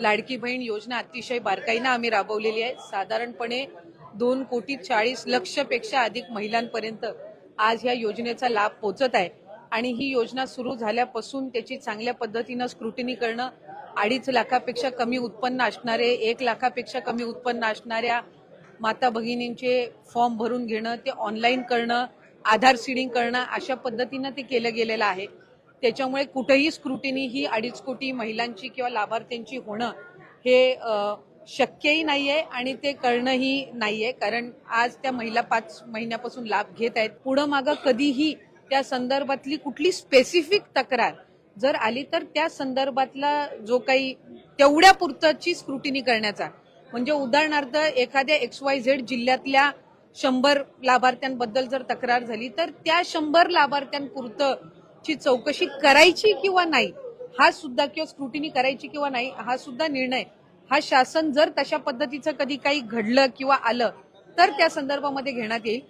लाडकी बहीण योजना अतिशय बारकाईनं आम्ही राबवलेली आहे. साधारणपणे दोन कोटी चाळीस लक्षपेक्षा अधिक महिलांपर्यंत आज या योजनेचा लाभ पोचत आहे. आणि ही योजना सुरू झाल्यापासून त्याची चांगल्या पद्धतीनं स्क्रुटिनी करणं अडीच लाखापेक्षा कमी उत्पन्न असणारे एक लाखापेक्षा कमी उत्पन्न असणाऱ्या माता भगिनींचे फॉर्म भरून घेणं ते ऑनलाईन करणं आधार सीडिंग करणं अशा पद्धतीनं ते केलं गेलेलं आहे. त्याच्यामुळे कुठेही स्क्रुटिनी ही अडीच कोटी महिलांची किंवा लाभार्थ्यांची होणं हे शक्यही शक्यही नाहीये आणि ते करणंही नाहीये. कारण आज त्या महिला पाच महिन्यापासून लाभ घेत आहेत. पुढं मागं कधीही त्या संदर्भातली कुठली स्पेसिफिक तक्रार जर आली तर त्या संदर्भातला जो काही तेवढ्या पुरतची स्क्रुटिनी करण्याचा. म्हणजे उदाहरणार्थ एखाद्या एक्स वाय झेड जिल्ह्यातल्या शंभर लाभार्थ्यांबद्दल जर तक्रार झाली तर त्या शंभर लाभार्थ्यांपुरतं ची चौकशी करायची किंवा नाही हा सुद्धा किंवा स्क्रुटिनी करायची किंवा नाही हा सुद्धा निर्णय. हा शासन जर तशा पद्धतीचं कधी काही घडलं किंवा आलं तर त्या संदर्भामध्ये घेण्यात येईल.